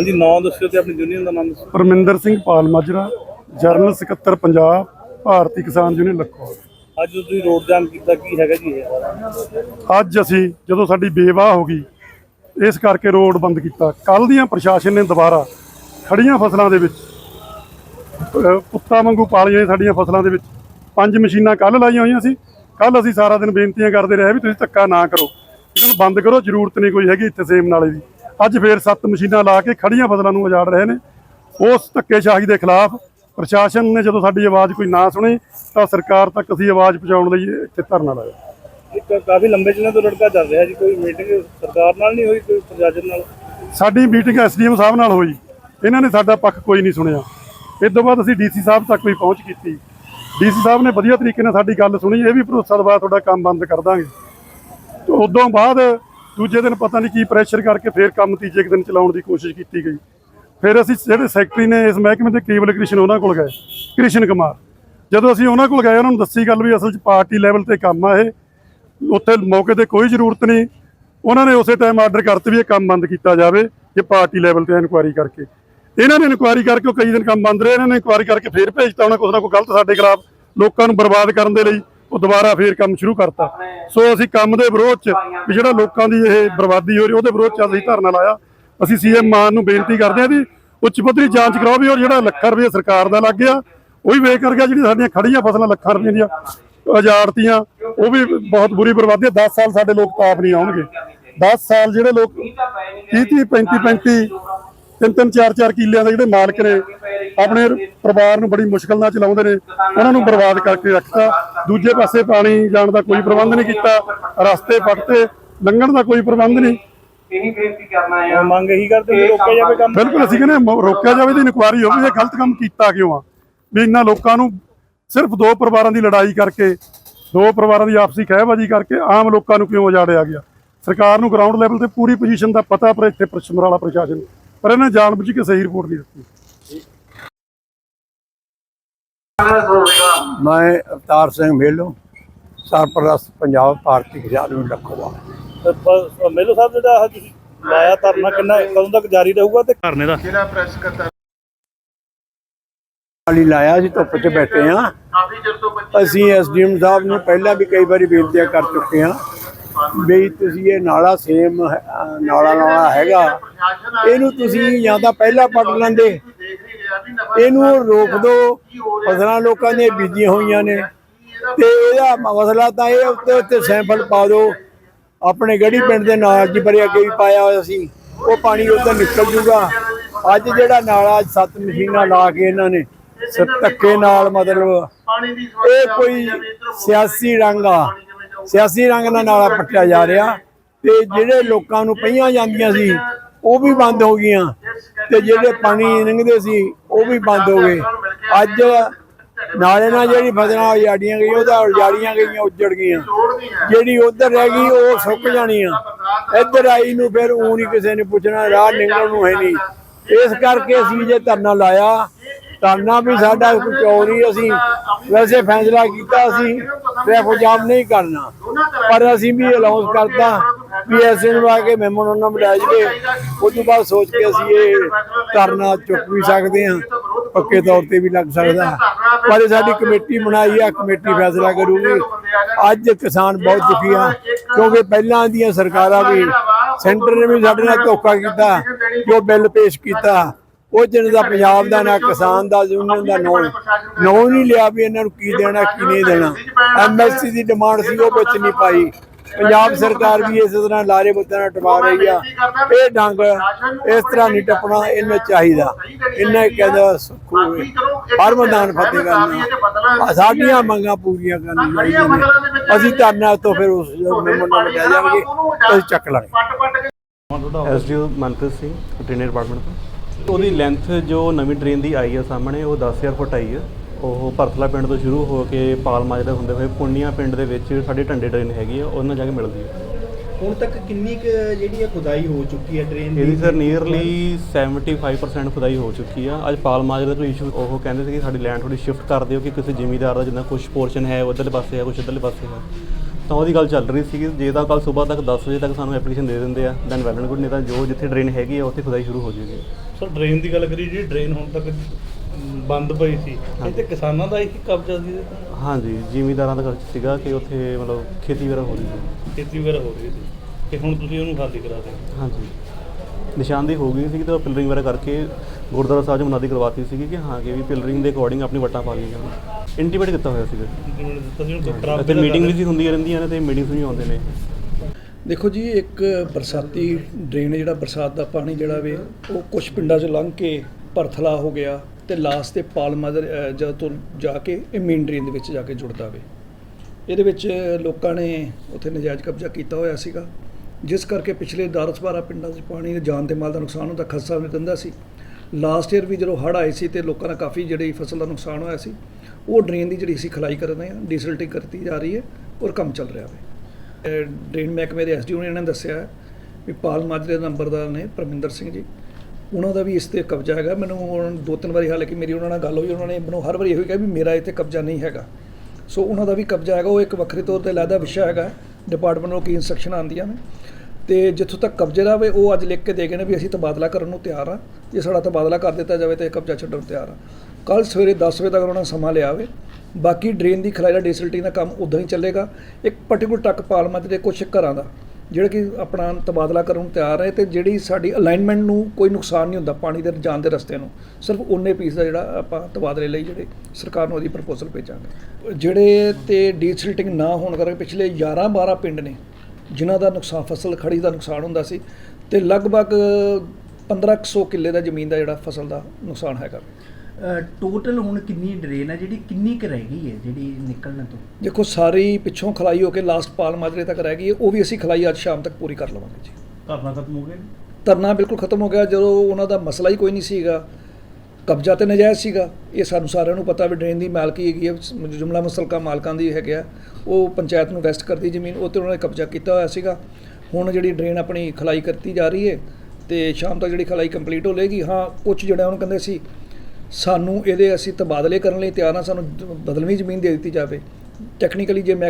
ਹਾਂਜੀ ਨਾਂ ਦੱਸਿਓ ਤੇ ਆਪਣੀ ਯੂਨੀਅਨ ਦਾ ਨਾਮ ਦੱਸਿਓ ਪਰਮਿੰਦਰ ਸਿੰਘ ਪਾਲ ਮਾਜਰਾ ਜਰਨਲ ਸਕੱਤਰ ਪੰਜਾਬ ਭਾਰਤੀ ਕਿਸਾਨ ਯੂਨੀਅਨ ਲੱਖੋ ਅੱਜ ਤੁਸੀਂ ਰੋਡ ਜਾਮ ਕੀਤਾ ਕੀ ਹੈਗਾ ਜੀ ਇਹ? ਅੱਜ ਅਸੀਂ ਜਦੋਂ ਸਾਡੀ ਬੇਵਾਹ ਹੋ ਗਈ ਇਸ ਕਰਕੇ ਰੋਡ ਬੰਦ ਕੀਤਾ। ਕੱਲ ਦੀਆਂ ਪ੍ਰਸ਼ਾਸਨ ਨੇ ਦੁਬਾਰਾ ਖੜੀਆਂ ਫਸਲਾਂ ਦੇ ਵਿੱਚ ਕੁੱਤਾ ਵਾਂਗੂ ਪਾਲੀਆਂ ਸਾਡੀਆਂ ਫਸਲਾਂ ਦੇ ਵਿੱਚ। ਪੰਜ ਮਸ਼ੀਨਾਂ ਕੱਲ ਲਾਈਆਂ ਹੋਈਆਂ ਸੀ। ਕੱਲ ਅਸੀਂ ਸਾਰਾ ਦਿਨ ਬੇਨਤੀਆਂ ਕਰਦੇ ਰਹੇ ਵੀ ਤੁਸੀਂ ਧੱਕਾ ਨਾ ਕਰੋ। ਇਹਨਾਂ ਨੂੰ ਬੰਦ ਕਰੋ ਜ਼ਰੂਰਤ ਨਹੀਂ ਕੋਈ ਹੈਗੀ ਇੱਥੇ ਸੇਮ ਨਾਲੇ ਦੀ। ਅੱਜ ਫੇਰ ਸੱਤ ਮਸ਼ੀਨਾਂ ਲਾ ਕੇ ਖੜੀਆਂ ਫਸਲਾਂ ਨੂੰ ਉਜਾੜ ਰਹੇ ਨੇ। ਉਸ ਧੱਕੇਸ਼ਾਹੀ ਦੇ ਖਿਲਾਫ ਪ੍ਰਸ਼ਾਸਨ ਨੇ ਜਦੋਂ ਸਾਡੀ ਆਵਾਜ਼ ਕੋਈ ਨਾ ਸੁਣੀ ਤਾਂ ਸਰਕਾਰ ਤੱਕ ਅਸੀਂ ਆਵਾਜ਼ ਪਹੁੰਚਾਉਣ ਲਈ ਇੱਥੇ ਧਰਨਾ ਲਾਇਆ। ਇੱਕ ਕਾਫੀ ਲੰਬੇ ਦਿਨਾਂ ਤੋਂ ਲੜਕਾ ਚੱਲ ਰਿਹਾ ਜੀ ਕੋਈ ਮੀਟਿੰਗ ਸਰਕਾਰ ਨਾਲ ਨਹੀਂ ਹੋਈ ਕੋਈ ਪ੍ਰਸ਼ਾਸਨ ਨਾਲ? ਸਾਡੀ ਮੀਟਿੰਗ ਐਸਡੀਐਮ ਸਾਹਿਬ ਨਾਲ ਹੋਈ। ਇਹਨਾਂ ਨੇ ਸਾਡਾ ਪੱਖ ਕੋਈ ਨਹੀਂ ਸੁਣਿਆ। ਇਸ ਤੋਂ ਬਾਅਦ ਅਸੀਂ ਡੀਸੀ ਸਾਹਿਬ ਤੱਕ ਵੀ ਪਹੁੰਚ ਕੀਤੀ। ਡੀਸੀ ਸਾਹਿਬ ਨੇ ਵਧੀਆ ਤਰੀਕੇ ਨਾਲ ਸਾਡੀ ਗੱਲ ਸੁਣੀ ਇਹ ਵੀ ਭਰੋਸਾ ਦਵਾ ਤੁਹਾਡਾ ਕੰਮ ਬੰਦ ਕਰ ਦਾਂਗੇ। ਉਦੋਂ ਬਾਅਦ ਦੂਜੇ ਦਿਨ ਪਤਾ ਨਹੀਂ ਕੀ ਪ੍ਰੈਸ਼ਰ ਕਰਕੇ ਫੇਰ ਕੰਮ ਤੀਜੇ ਕੁ ਦਿਨ ਚਲਾਉਣ ਦੀ ਕੋਸ਼ਿਸ਼ ਕੀਤੀ ਗਈ। ਫਿਰ ਅਸੀਂ ਜਿਹੜੇ ਸੈਕਟਰੀ ਨੇ ਇਸ ਮਹਿਕਮੇ ਦੇ ਕੇਵਲ ਕ੍ਰਿਸ਼ਨ ਉਹਨਾਂ ਕੋਲ ਗਏ, ਕ੍ਰਿਸ਼ਨ ਕੁਮਾਰ। ਜਦੋਂ ਅਸੀਂ ਉਹਨਾਂ ਕੋਲ ਗਏ, ਉਹਨਾਂ ਨੂੰ ਦੱਸੀ ਗੱਲ ਵੀ ਅਸਲ 'ਚ ਪਾਰਟੀ ਲੈਵਲ ਤੇ ਕੰਮ ਆ ਇਹ। ਉੱਥੇ ਮੌਕੇ ਤੇ ਕੋਈ ਜ਼ਰੂਰਤ ਨਹੀਂ। ਉਹਨਾਂ ਨੇ ਉਸੇ ਟਾਈਮ ਆਰਡਰ ਕਰਤੇ ਵੀ ਇਹ ਕੰਮ ਬੰਦ ਕੀਤਾ ਜਾਵੇ, ਜੇ ਪਾਰਟੀ ਲੈਵਲ ਤੇ ਇਨਕੁਆਇਰੀ ਕਰਕੇ। ਇਹਨਾਂ ਨੇ ਇਨਕੁਆਇਰੀ ਕਰਕੇ ਉਹ ਕਈ ਦਿਨ ਕੰਮ ਬੰਦ ਰਹੇ, ਇਹਨਾਂ ਨੇ ਇਨਕੁਆਇਰੀ ਕਰਕੇ ਫੇਰ ਭੇਜਤਾ ਉਹਨਾਂ ਕੁਛ ਨਾ ਕੋਈ ਗਲਤ ਸਾਡੇ ਖਿਲਾਫ ਲੋਕਾਂ ਨੂੰ ਬਰਬਾਦ ਕਰਨ ਦੇ ਲਈ। ਉਹ ਦੁਬਾਰਾ ਫੇਰ ਕੰਮ ਸ਼ੁਰੂ ਕਰਤਾ। ਸੋ ਅਸੀਂ ਕੰਮ ਦੇ ਵਿਰੋਧ ਚ ਵੀ ਜਿਹੜਾ ਲੋਕਾਂ ਦੀ ਇਹ ਬਰਬਾਦੀ ਹੋ ਰਹੀ, ਉਹਦੇ ਵਿਰੋਧ ਚ ਅਸੀਂ ਧਰਨਾ ਲਾਇਆ। ਅਸੀਂ ਸੀਐਮ ਮਾਨ ਨੂੰ ਬੇਨਤੀ ਕਰਦੇ ਹਾਂ ਵੀ ਉੱਚ ਪੱਧਰੀ ਜਾਂਚ ਕਰਾਓ ਵੀ ਔਰ ਜਿਹੜਾ ਲੱਖਾਂ ਰੁਪਏ ਸਰਕਾਰ ਦਾ ਲੱਗ ਗਿਆ, ਉਹ ਵੀ ਵੇਖ ਕਰ ਗਿਆ ਜਿਹੜੀ ਸਾਡੀਆਂ ਖੜੀਆਂ ਫਸਲਾਂ ਲੱਖਾਂ ਰੁਪਏ ਦੀਆਂ ਉਜਾੜਤੀਆਂ ਉਹ ਵੀ ਬਹੁਤ ਬੁਰੀ ਬਰਬਾਦੀ ਹੈ। 10 ਸਾਲ ਸਾਡੇ ਲੋਕ ਤਾਪ ਨਹੀਂ ਆਉਣਗੇ। 10 ਸਾਲ ਜਿਹੜੇ ਲੋਕ 30 30 35 35 ਤਿੰਨ ਤਿੰਨ, ਚਾਰ ਚਾਰ ਕਿੱਲਿਆਂ ਦੇ ਜਿਹੜੇ ਮਾਲਕ ਨੇ ਆਪਣੇ ਪਰਿਵਾਰ ਨੂੰ ਬੜੀ ਮੁਸ਼ਕਲ ਨਾਲ ਚਲਾਉਂਦੇ ਨੇ। ਉਹਨਾਂ ਨੂੰ ਬਰਬਾਦ ਕਰਕੇ ਰੱਖਤਾ। ਦੂਜੇ ਪਾਸੇ ਪਾਣੀ ਜਾਣ ਦਾ ਕੋਈ ਪ੍ਰਬੰਧ ਨਹੀਂ ਕੀਤਾ। ਰਸਤੇ ਪੱਟਤੇ ਲੰਘਣ ਦਾ ਕੋਈ ਪ੍ਰਬੰਧ ਨਹੀਂ। ਇਹੀ ਬੇਨਤੀ ਕਰਨਾ ਆ। ਮੰਗ ਇਹੀ ਕਰਦੇ ਰੋਕਿਆ ਜਾਵੇ ਕੰਮ। ਬਿਲਕੁਲ ਅਸੀਂ ਕਹਿੰਦੇ ਰੋਕਿਆ ਜਾਵੇ ਦੀ ਇਨਕੁਆਇਰੀ ਹੋਵੇ ਇਹ ਗਲਤ ਕੰਮ ਕੀਤਾ ਕਿਉਂ ਆ? ਵੀ ਇਹਨਾਂ ਲੋਕਾਂ ਨੂੰ ਸਿਰਫ ਦੋ ਪਰਿਵਾਰਾਂ ਦੀ ਲੜਾਈ ਕਰਕੇ ਦੋ ਪਰਿਵਾਰਾਂ ਦੀ ਆਪਸੀ ਖਹਿਬਾਜ਼ੀ ਕਰਕੇ ਆਮ ਲੋਕਾਂ ਨੂੰ ਕਿਉਂ ਉਜਾੜਿਆ ਗਿਆ? ਸਰਕਾਰ ਨੂੰ ਗਰਾਊਂਡ ਲੈਵਲ ਤੇ ਪੂਰੀ ਪੋਜੀਸ਼ਨ ਦਾ ਪਤਾ ਪਰ ਇੱਥੇ ਸਮਰਾਲਾ ਪ੍ਰਸ਼ਾਸਨ ਪਰ ਇਹਨਾਂ ਜਾਣਬੁੱਝ ਕੇ ਸਹੀ ਰਿਪੋਰਟ ਨਹੀਂ ਦਿੱਤੀ। ਮੈਂ ਅਵਤਾਰ ਸਿੰਘ ਮੇਲੋ ਸਰਪ੍ਰਸਤ ਪੰਜਾਬ ਭਾਰਤੀ ਕਿਸਾਨ ਨੂੰ ਰੱਖਵਾ ਤੇ ਪ- ਮੇਲੋ ਸਾਹਿਬ ਜਿਹੜਾ ਤੁਸੀਂ ਲਾਇਆ ਧਰਨਾ ਕਿੰਨਾ ਕਦੋਂ ਤੱਕ ਜਾਰੀ ਰਹੂਗਾ ਤੇ ਧਰਨੇ ਦਾ? ਵਾਲੀ ਲਾਇਆ ਸੀ ਧੁੱਪ 'ਚ ਬੈਠੇ ਆ ਅਸੀਂ ਐਸਡੀਐਮ ਸਾਹਿਬ ਨੂੰ ਪਹਿਲਾਂ ਵੀ ਕਈ ਵਾਰੀ ਬੇਨਤੀਆਂ ਕਰ ਚੁੱਕੇ ਆ ਵੀ ਤੁਸੀਂ ਇਹ ਨਾਲਾ ਸੇਮ ਨਾਲਾ ਨਾਲਾ ਹੈਗਾ। ਇਹਨੂੰ ਤੁਸੀਂ ਜਾਂ ਤਾਂ ਪਹਿਲਾਂ ਪੱਟ ਲੈਂਦੇ ਇਹਨੂੰ ਰੋਕ ਦਿਓ ਫਸਲਾਂ ਲੋਕਾਂ ਦੀਆਂ ਬੀਜੀਆਂ ਹੋਈਆਂ ਨੇ। ਤੇ ਇਹਦਾ ਮਸਲਾ ਤਾਂ ਇਹ ਉੱਤੇ ਉੱਤੇ ਸੈਂਪਲ ਪਾ ਦਿਓ। ਆਪਣੇ ਗੜੀ ਪਿੰਡ ਦੇ ਨਾਲ ਜੀ ਬਰੇ ਅੱਗੇ ਵੀ ਪਾਇਆ ਹੋਇਆ ਸੀ। ਉਹ ਪਾਣੀ ਉੱਧਰ ਨਿਕਲ ਜੂਗਾ। ਅੱਜ ਜਿਹੜਾ ਨਾਲਾ ਸੱਤ ਮਸ਼ੀਨਾਂ ਲਾ ਕੇ ਇਹਨਾਂ ਨੇ ਸ- ਧੱਕੇ ਨਾਲ ਮਤਲਬ ਇਹ ਕੋਈ ਸਿਆਸੀ ਰੰਗ ਆ। ਸਿਆਸੀ ਰੰਗ ਨਾਲ ਨਾਲਾ ਪੱਟਿਆ ਜਾ ਰਿਹਾ। ਤੇ ਜਿਹੜੇ ਲੋਕਾਂ ਨੂੰ ਪਈਆਂ ਜਾਂਦੀਆਂ ਸੀ, ਉਹ ਵੀ ਬੰਦ ਹੋ ਗਈਆਂ। ਤੇ ਜਿਹੜੇ ਪਾਣੀ ਲੰਘਦੇ ਸੀ ਉਹ ਵੀ ਬੰਦ ਹੋ ਗਏ। ਅੱਜ ਨਾਲੇ ਨਾਲ ਜਿਹੜੀ ਫਸਲਾਂ ਉਜਾੜੀਆਂ ਗਈਆਂ ਉਹਦਾ ਉਜਾੜੀਆਂ ਗਈਆਂ, ਉੱਜੜ ਗਈਆਂ। ਜਿਹੜੀ ਉਧਰ ਰਹਿ ਗਈ, ਉਹ ਸੁੱਕ ਜਾਣੀ ਆ ਇੱਧਰ ਆਈ ਨੂੰ ਫਿਰ ਊਂ ਨਹੀਂ ਕਿਸੇ ਨੇ ਪੁੱਛਣਾ, ਰਾਹ ਨਿਕਲਣ ਨੂੰ ਹੈ ਨਹੀਂ। ਇਸ ਕਰਕੇ ਅਸੀਂ ਜੇ ਧਰਨਾ ਲਾਇਆ, ਧਰਨਾ ਵੀ ਸਾਡਾ ਚੋਰੀ ਅਸੀਂ। ਵੈਸੇ ਫੈਸਲਾ ਕੀਤਾ ਅਸੀਂ ਟ੍ਰੈਫਿਕ ਜਾਮ ਨਹੀਂ ਕਰਨਾ। ਪਰ ਅਸੀਂ ਵੀ ਅਲਾਉਂਸ ਕਰਤਾ। ਵੀ ਐਸੇ ਨੂੰ ਆ ਕੇ ਮੈਮਨ ਉਹਨਾਂ ਮਿਲਾ ਜਵੇ। ਉਸ ਤੋਂ ਬਾਅਦ ਸੋਚ ਕੇ ਅਸੀਂ ਇਹ ਧਰਨਾ ਚੁੱਕ ਵੀ ਸਕਦੇ ਹਾਂ। ਪੱਕੇ ਤੌਰ ਤੇ ਵੀ ਲੱਗ ਸਕਦਾ। ਪਰ ਸਾਡੀ ਕਮੇਟੀ ਬਣਾਈ ਆ, ਕਮੇਟੀ ਫੈਸਲਾ ਕਰੂਗੀ। ਅੱਜ ਕਿਸਾਨ ਬਹੁਤ ਦੁਖੀ ਆ। ਕਿਉਂਕਿ ਪਹਿਲਾਂ ਦੀਆਂ ਸਰਕਾਰਾਂ ਵੀ, ਸੈਂਟਰ ਨੇ ਵੀ ਸਾਡੇ ਨਾਲ ਧੋਖਾ ਕੀਤਾ। ਜੋ ਬਿੱਲ ਪੇਸ਼ ਕੀਤਾ, ਉਹ ਜਿਹਨਾਂ ਦਾ ਪੰਜਾਬ ਦਾ ਨਾ ਕਿਸਾਨ ਦਾ ਯੂਨੀਅਨ ਦਾ ਨੋ ਨਾਂ ਨਹੀਂ ਲਿਆ ਵੀ ਇਹਨਾਂ ਨੂੰ ਕੀ ਦੇਣਾ, ਕੀ ਨਹੀਂ ਦੇਣਾ। ਐਮਐਸਸੀ ਦੀ ਡਿਮਾਂਡ ਸੀ, ਉਹ ਵਿੱਚ ਨਹੀਂ ਪਾਈ। ਪੰਜਾਬ ਸਰਕਾਰ ਵੀ ਇਸ ਤਰ੍ਹਾਂ ਲਾਰੇ ਬੁੱਤਾਂ ਨਾਲ ਟਪਾ ਰਹੀ ਆ। ਇਹ ਡੰਗ ਇਸ ਤਰ੍ਹਾਂ ਨਹੀਂ ਟੱਪਣਾ ਇਹਨੂੰ ਚਾਹੀਦਾ। ਇਹਨੇ ਕਹਿੰਦਾ ਸੁੱਖ ਹੋਵੇ ਹਰ ਮੈਦਾਨ ਫਤਿਹ ਕਰਨਾ। ਸਾਡੀਆਂ ਮੰਗਾਂ ਪੂਰੀਆਂ ਕਰਨੀਆਂ ਚਾਹੀਦੀਆਂ ਨੇ। ਅਸੀਂ ਧਰਨਾ ਤੋਂ ਫਿਰ ਉਸ ਮੈਮਨ ਨਾਲ ਮਿਟਾ ਜਾਵਾਂਗੇ। ਅਸੀਂ ਚੱਕ ਲਾਂਗੇ। SDO Manpreet Singh trainer department ਤੋਂ। ਉਹਦੀ ਲੈਂਥ ਜੋ ਨਵੀਂ ਟ੍ਰੇਨ ਦੀ ਆਈ ਹੈ ਸਾਹਮਣੇ ਉਹ 10000 ਫੁੱਟ ਆਈ ਹੈ ਉਹ ਭਰਤਲਾ ਪਿੰਡ ਤੋਂ ਸ਼ੁਰੂ ਹੋ ਕੇ ਪਾਲਮਾ ਜਿਹੜਾ ਹੁੰਦੇ ਹੋਏ ਪੁੰਨੀਆਂ ਪਿੰਡ ਦੇ ਵਿੱਚ ਸਾਡੀ ਢੰਡੇ ਟ੍ਰੇਨ ਹੈਗੀ ਆ ਉਹਨਾਂ ਜਾ ਕੇ ਮਿਲਦੀ ਹੈ ਹੁਣ ਤੱਕ ਕਿੰਨੀ ਕੁ ਜਿਹੜੀ ਹੈ ਖੁਦਾਈ ਹੋ ਚੁੱਕੀ ਹੈ ਟ੍ਰੇਨ ਇਹਦੀ ਸਰ ਨੀਅਰਲੀ 75% ਖੁਦਾਈ ਹੋ ਚੁੱਕੀ ਆ। ਅੱਜ ਪਾਲਮਾ ਜਿਹੜਾ ਤੋਂ ਇਸ਼ੂ ਉਹ ਕਹਿੰਦੇ ਸੀ ਕਿ ਸਾਡੀ ਲੈਂਡ ਥੋੜੀ ਸ਼ਿਫਟ ਕਰ ਦਿਓ ਕਿ ਕਿਸੇ ਜ਼ਿਮੀਦਾਰ ਦਾ ਜਿੰਨਾ ਕੁਝ ਪੋਰਸ਼ਨ ਹੈ ਉਧਰਲੇ ਪਾਸੇ ਹੈ ਕੁਝ ਇੱਧਰਲੇ ਪਾਸੇ ਹੈ। ਤਾਂ ਉਹਦੀ ਗੱਲ ਚੱਲ ਰਹੀ ਸੀ ਜੇ ਤਾਂ ਕੱਲ ਸਵੇਰ ਤੱਕ 10 ਵਜੇ ਤੱਕ ਸਾਨੂੰ ਐਪਲੀਕੇਸ਼ਨ ਦੇ ਦਿੰਦੇ ਆ ਦੈਨ ਵੈਲ ਐਂਡ ਗੁੱਡ ਨਹੀਂ ਤਾਂ ਜੋ ਜਿੱਥੇ ਡਰੇਨ ਹੈਗੀ ਆ ਉੱਥੇ ਖੁਦਾਈ ਸ਼ੁਰੂ ਹੋ ਜਾਏਗੀ। ਸਰ ਡਰੇਨ ਦੀ ਗੱਲ ਕਰੀ ਜਿਹੜੀ ਡਰੇਨ ਹੁਣ ਤੱਕ ਬੰਦ ਪਈ ਸੀ। ਇਹ ਤੇ ਕਿਸਾਨਾਂ ਦਾ ਹੀ ਕਬਜ਼ਾ ਸੀ ਇਹਦੇ ਤੇ? ਹਾਂਜੀ ਜ਼ਿਮੀਂਦਾਰਾਂ ਦਾ ਕਬਜ਼ਾ ਸੀਗਾ ਕਿ ਉੱਥੇ ਮਤਲਬ ਖੇਤੀ ਵਗੈਰਾ ਹੋ ਰਹੀ ਸੀ। ਖੇਤੀ ਵਗੈਰਾ ਹੋ ਰਹੀ ਸੀ। ਤੇ ਹੁਣ ਤੁਸੀਂ ਉਹਨੂੰ ਖਾਲੀ ਕਰਾ ਦੇ ਹਾਂਜੀ। ਨਿਸ਼ਾਨਦੇਹੀ ਹੋ ਗਈ ਸੀ ਤਾਂ ਪਿਲਰਿੰਗ ਵਗੈਰਾ ਕਰਕੇ ਗੁਰਦੁਆਰਾ ਸਾਹਿਬ 'ਚ ਮੁਨਾਦੀ ਕਰਵਾਤੀ ਸੀਗੀ ਕਿ ਹਾਂ ਕਿ ਵੀ ਪਿਲਰਿੰਗ ਦੇ ਅਕੋਰਡਿੰਗ ਆਪਣੀ ਵੱਟਾਂ ਪਾ ਲਈਆਂ ਜਾਣ। ਇੰਟੀਮੇਟ ਕੀਤਾ ਹੋਇਆ ਸੀਗਾ। ਸੀ ਉਹਨੂੰ ਖਰਾਬ ਅਤੇ ਮੀਟਿੰਗ ਵੀ ਹੁੰਦੀਆਂ ਰਹਿੰਦੀਆਂ ਨੇ ਤੇ ਮੀਟਿੰਗਸ ਵੀ ਆਉਂਦੇ ਨੇ। ਦੇਖੋ ਜੀ ਇੱਕ ਬਰਸਾਤੀ ਡਰੇਨ ਜਿਹੜਾ ਬਰਸਾਤ ਦਾ ਪਾਣੀ ਜਿਹੜਾ ਵੇ ਉਹ ਕੁਝ ਪਿੰਡਾਂ 'ਚ ਲੰਘ ਕੇ ਪਰਥਲਾ ਹੋ ਗਿਆ ਤੇ ਲਾਸਟ ਤੇ ਪਾਲਮਾ ਜਦੋਂ ਤੋਂ ਜਾ ਕੇ ਇਹ ਮੇਨ ਡਰੇਨ ਦੇ ਵਿੱਚ ਜਾ ਕੇ ਜੁੜਦਾ ਵੇ। ਇਹਦੇ ਵਿੱਚ ਲੋਕਾਂ ਨੇ ਉੱਥੇ ਨਜਾਇਜ਼ ਕਬਜ਼ਾ ਕੀਤਾ ਹੋਇਆ ਸੀਗਾ, ਜਿਸ ਕਰਕੇ ਪਿਛਲੇ 10-12 ਪਿੰਡਾਂ 'ਚ ਪਾਣੀ ਦੇ ਜਾਨ ਤੇ ਮਾਲ ਦਾ ਨੁਕਸਾਨ ਹੁੰਦਾ ਖਸਾ ਵੀ ਦਿੰਦਾ ਸੀ। ਲਾਸਟ ਈਅਰ ਵੀ ਜਦੋਂ ਹੜ੍ਹ ਆਏ ਸੀ ਤੇ ਲੋਕਾਂ ਦਾ ਕਾਫੀ ਜਿਹੜੀ ਫਸਲ ਦਾ ਨੁਕਸਾਨ ਹੋਇਆ ਸੀ, ਉਹ ਡਰੇਨ ਦੀ ਜਿਹੜੀ ਅਸੀਂ ਖਲਾਈ ਕਰ ਰਹੇ ਹਾਂ ਡੀਸਲਟਿੰਗ ਕਰਤੀ ਜਾ ਰਹੀ ਹੈ ਔਰ ਕੰਮ ਚੱਲ ਰਿਹਾ ਵੇ। ਡਰੇਨ ਮਹਿਕਮੇ ਦੇ ਐਸਡੀਓ ਨੇ ਇਹਨਾਂ ਨੇ ਦੱਸਿਆ ਵੀ ਪਾਲ ਮਾਜਰੇ ਨੰਬਰਦਾਰ ਨੇ ਪਰਮਿੰਦਰ ਸਿੰਘ ਜੀ ਉਹਨਾਂ ਦਾ ਵੀ ਇਸ ਤੇ ਕਬਜ਼ਾ ਹੈਗਾ। ਮੈਨੂੰ ਹੁਣ ਦੋ ਤਿੰਨ ਵਾਰੀ ਹਾਲਾਂਕਿ ਮੇਰੀ ਉਹਨਾਂ ਨਾਲ ਗੱਲ ਹੋਈ, ਉਹਨਾਂ ਨੇ ਮੈਨੂੰ ਹਰ ਵਾਰੀ ਇਹੋ ਹੀ ਕਿਹਾ ਵੀ ਮੇਰਾ ਇੱਥੇ ਕਬਜ਼ਾ ਨਹੀਂ ਹੈਗਾ। ਸੋ ਉਹਨਾਂ ਦਾ ਵੀ ਕਬਜ਼ਾ ਹੈਗਾ, ਉਹ ਇੱਕ ਵੱਖਰੇ ਤੌਰ ਤੇ ਲੈਦਾ ਵਿਸ਼ਾ ਹੈਗਾ ਡਿਪਾਰਟਮੈਂਟ ਨੂੰ ਕੀ ਇਨਸਟਰਕਸ਼ਨ ਆਉਂਦੀਆਂ ਨੇ। ਤੇ ਜਿੱਥੋਂ ਤੱਕ ਕਬਜ਼ੇ ਦਾ ਵੇ, ਉਹ ਅੱਜ ਲਿਖ ਕੇ ਦੇ ਗਏ ਨੇ ਵੀ ਅਸੀਂ ਤਬਾਦਲਾ ਕਰਨ ਨੂੰ ਤਿਆਰ ਆ। ਜੇ ਸਾਡਾ ਤਬਾਦਲਾ ਕਰ ਦਿੱਤਾ ਜਾਵੇ ਤਾਂ ਇਹ ਕਬਜ਼ਾ ਛੱਡਣ ਨੂੰ ਤਿਆਰ ਆ। ਕੱਲ ਸਵੇਰੇ 10 ਵਜੇ ਤੱਕ ਉਹਨਾਂ ਨੇ ਸਮਾਂ ਲਿਆ ਵੇ। ਬਾਕੀ ਡਰੇਨ ਦੀ ਖਲਾਈ ਦਾ ਡੀਸਲਟਿੰਗ ਦਾ ਕੰਮ ਉਦਾਂ ਹੀ ਚੱਲੇਗਾ। ਇੱਕ ਪਾਰਟਿਕੂਲਰ ਟੱਕ ਪਾਲਮਾ ਦੇ ਕੁਝ ਘਰਾਂ ਦਾ। ਜਿਹੜਾ ਕਿ ਆਪਣਾ ਤਬਾਦਲਾ ਕਰਨ ਨੂੰ ਤਿਆਰ ਹੈ ਤੇ ਜਿਹੜੀ ਸਾਡੀ ਅਲਾਈਨਮੈਂਟ ਨੂੰ ਕੋਈ ਨੁਕਸਾਨ ਨਹੀਂ ਹੁੰਦਾ ਪਾਣੀ ਦੇ ਜਾਣ ਦੇ ਰਸਤੇ ਨੂੰ, ਸਿਰਫ ਉਹਨੇ ਪੀਸ ਦਾ ਜਿਹੜਾ ਆਪਾਂ ਤਬਾਦਲੇ ਲਈ ਜਿਹੜੇ ਸਰਕਾਰ ਨੂੰ ਉਹਦੀ ਪ੍ਰਪੋਜ਼ਲ ਭੇਜਾਂਗੇ। ਜਿਹੜੇ ਤੇ ਡੀਸਿਲਟਿੰਗ ਨਾ ਹੋਣ ਕਰਕੇ ਪਿਛਲੇ 11 12 ਪਿੰਡ ਨੇ, ਜਿਨ੍ਹਾਂ ਦਾ ਨੁਕਸਾਨ ਫਸਲ ਖੜੀ ਦਾ ਨੁਕਸਾਨ ਹੁੰਦਾ ਸੀ, ਤੇ ਲਗਭਗ 1500 ਕਿੱਲੇ ਦਾ ਜ਼ਮੀਨ ਦਾ ਜਿਹੜਾ ਫਸਲ ਦਾ ਨੁਕਸਾਨ ਹੈਗਾ। ਟੋਟਲ ਹੁਣ ਕਿੰਨੀ ਡਰੇਨ ਹੈ ਜਿਹੜੀ ਕਿੰਨੀ ਕੁ ਰਹਿ ਗਈ ਹੈ ਜਿਹੜੀ ਨਿਕਲਣ ਤੋਂ? ਦੇਖੋ ਸਾਰੀ ਪਿੱਛੋਂ ਖਲਾਈ ਹੋ ਕੇ ਲਾਸਟ ਪਾਲ ਮਾਜਰੇ ਤੱਕ ਰਹਿ ਗਈ ਹੈ ਉਹ ਵੀ ਅਸੀਂ ਖਲਾਈ ਅੱਜ ਸ਼ਾਮ ਤੱਕ ਪੂਰੀ ਕਰ ਲਵਾਂਗੇ ਜੀ। ਧਰਨਾ ਖਤਮ ਹੋ ਗਿਆ ਧਰਨਾ ਬਿਲਕੁਲ ਖਤਮ ਹੋ ਗਿਆ ਜਦੋਂ ਉਹਨਾਂ ਦਾ ਮਸਲਾ ਹੀ ਕੋਈ ਨਹੀਂ ਸੀਗਾ। ਕਬਜ਼ਾ ਤੇ ਨਜਾਇਜ਼ ਸੀਗਾ। ਇਹ ਸਾਨੂੰ ਸਾਰਿਆਂ ਨੂੰ ਪਤਾ ਵੀ ਡਰੇਨ ਦੀ ਮਾਲਕੀ ਹੈਗੀ ਹੈ ਜੁਮਲਾ ਮੁਸਲਕਾ ਮਾਲਕਾਂ ਦੀ ਹੈਗਾ ਉਹ ਪੰਚਾਇਤ ਨੂੰ ਵੈਸਟ ਕਰਦੀ ਜ਼ਮੀਨ ਉਹ ਤੇ ਉਹਨਾਂ ਨੇ ਕਬਜ਼ਾ ਕੀਤਾ ਹੋਇਆ ਸੀਗਾ। ਹੁਣ ਜਿਹੜੀ ਡਰੇਨ ਆਪਣੀ ਖਲਾਈ ਕਰਤੀ ਜਾ ਰਹੀ ਹੈ ਤੇ ਸ਼ਾਮ ਤੱਕ ਜਿਹੜੀ ਖਲਾਈ ਕੰਪਲੀਟ ਹੋ ਲੇਗੀ ਹਾਂ ਕੁਝ ਜਿਹੜਾ ਉਹਨੂੰ ਕਹਿੰਦੇ ਸੀ ਸਾਨੂੰ ਇਹਦੇ ਅਸੀਂ ਤਬਾਦਲੇ ਕਰਨ ਲਈ ਤਿਆਰ ਹਾਂ, ਸਾਨੂੰ ਬਦਲਵੀਂ ਜ਼ਮੀਨ ਦੇ ਦਿੱਤੀ ਜਾਵੇ। ਟੈਕਨੀਕਲੀ ਜੇ ਮੈਂ